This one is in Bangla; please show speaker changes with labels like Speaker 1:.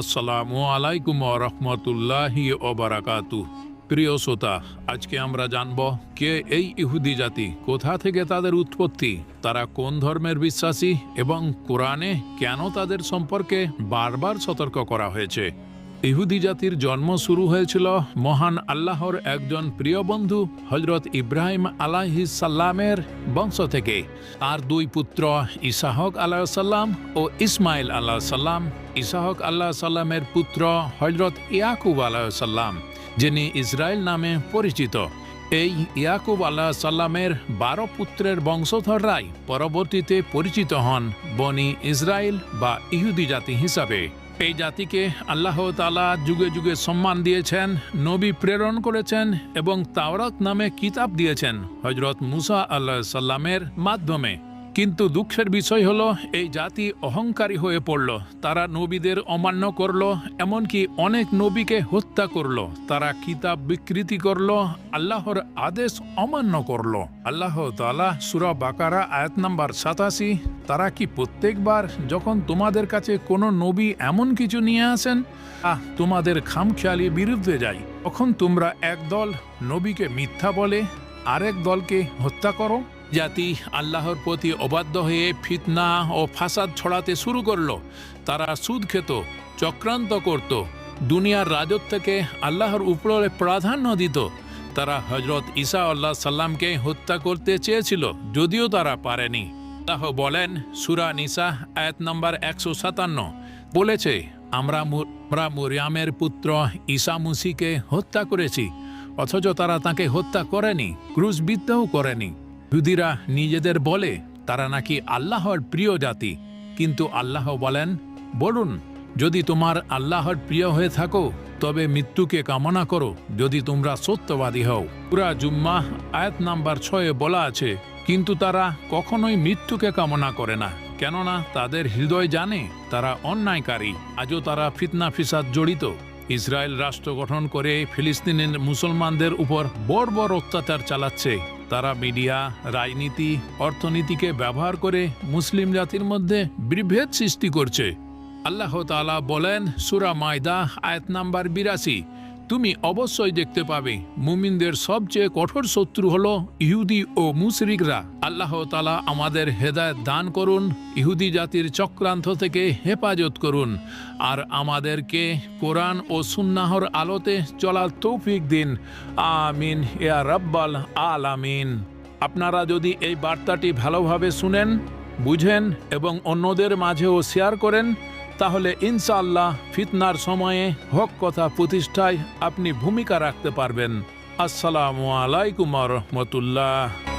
Speaker 1: আসসালামু আলাইকুম রহমতুল্লাহি ওবারাকাতু প্রিয় শ্রোতা, আজকে আমরা জানব কে এই ইহুদি জাতি, কোথা থেকে তাদের উৎপত্তি, তারা কোন ধর্মের বিশ্বাসী এবং কোরআনে কেন তাদের সম্পর্কে বারবার সতর্ক করা হয়েছে। ইহুদি জাতির জন্ম শুরু হয়েছিল মহান আল্লাহর একজন প্রিয় বন্ধু হজরত ইব্রাহিম আলাহিসাল্লামের বংশ থেকে। তার দুই পুত্র ইসাহক আলাহিসাল্লাম ও ইসমাইল আল্লাহ সাল্লাম ইসাহক আল্লাহ সাল্লামের পুত্র হজরত ইয়াকুব আলাহিসাল্লাম যিনি ইসরায়েল নামে পরিচিত। এই ইয়াকুব আল্লাহ সাল্লামের বারো পুত্রের বংশধররাই পরবর্তীতে পরিচিত হন বনি ইসরায়েল বা ইহুদি জাতি হিসাবে। এই জাতিকে আল্লাহ তালা যুগে যুগে সম্মান দিয়েছেন, নবী প্রেরণ করেছেন এবং তাওরাত নামে কিতাব দিয়েছেন হজরত মুসা আল্লাহ সাল্লামের মাধ্যমে। কিন্তু দুঃখের বিষয় হলো, এই জাতি অহংকারী হয়ে পড়ল। তারা নবীদের অমান্য করল, এমনকি অনেক নবীকে হত্যা করল। তারা কিতাব বিকৃতি করল, আল্লাহর আদেশ অমান্য করল। আল্লাহ তালা সুরা বাকারা, আয়াত নাম্বার সাতাশি, তারা কি প্রত্যেকবার যখন তোমাদের কাছে কোনো নবী এমন কিছু নিয়ে আসেন, আহ, তোমাদের খামখেয়ালি বিরুদ্ধে যায়। তখন তোমরা এক দল নবীকে মিথ্যা বলে, আরেক দলকে হত্যা করো। জাতি আল্লাহর প্রতি অবাধ্য হয়ে ফিতনা ও ফাসাদ ছড়াতে শুরু করল। তারা সুদ খেত, চক্রান্ত করত। দুনিয়ার রাজত্বকে আল্লাহর উপরে প্রাধান্য দিত। তারা হজরত ঈসা আল্লাহ সাল্লামকে হত্যা করতে চেয়েছিল, যদিও তারা পারেনি। আল্লাহ বলেন, সুরা নিসা, আয়াত নম্বর একশো সাতান্ন। বলেছে, আমরা আমরা মরিয়ামের পুত্র ঈসা মুসিকে হত্যা করেছি, অথচ তারা তাকে হত্যা করেনি, ক্রুশবিদ্ধও করেনি। ইহুদিরা নিজেদের বলে, তারা নাকি আল্লাহর প্রিয় জাতি। কিন্তু আল্লাহ বলেন, বলুন, যদি তোমার আল্লাহর প্রিয় হয়ে থাকো, তবে মৃত্যুকে কামনা করো, যদি তোমরা সত্যবাদী হও। পুরা জুম্মা আয়াত নাম্বার ছয়ে বলা আছে, কিন্তু তারা কখনোই মৃত্যুকে কামনা করে না, কেননা তাদের হৃদয় জানে তারা অন্যায়কারী, আজও তারা ফিতনা ফিসাদ জড়িত। ইসরায়েল রাষ্ট্র গঠন করে ফিলিস্তিনের মুসলমানদের উপর বড় বড় অত্যাচার চালাচ্ছে। তারা মিডিয়া, রাজনীতি, অর্থনীতিকে ব্যবহার করে মুসলিম জাতির মধ্যে বিভেদ সৃষ্টি করছে। আল্লাহ তালা বলেন, সুরা মায়দা, আয়াত নাম্বার বিরাশি। তুমি অবশ্যই দেখতে পাবে, মুমিনদের সবচেয়ে কঠোর শত্রু হলো ইহুদি ও মুশরিকরা। আল্লাহ তালা আমাদের হেদায়ত দান করুন, ইহুদি জাতির চক্রান্ত থেকে হেফাজত করুন, আর আমাদেরকে কোরআন ও সুন্নাহর আলোতে চলার তৌফিক দিন। আমিন, ইয়া রব্বাল আলামিন। আপনারা যদি এই বার্তাটি ভালোভাবে শুনেন, বুঝেন এবং অন্যদের মাঝেও শেয়ার করেন তাহলে ইনশাআল্লাহ ফিতনার সময়ে হক কথা প্রতিষ্ঠায় আপনি ভূমিকা রাখতে পারবেন। আসসালামু আলাইকুম রহমতুল্লাহ।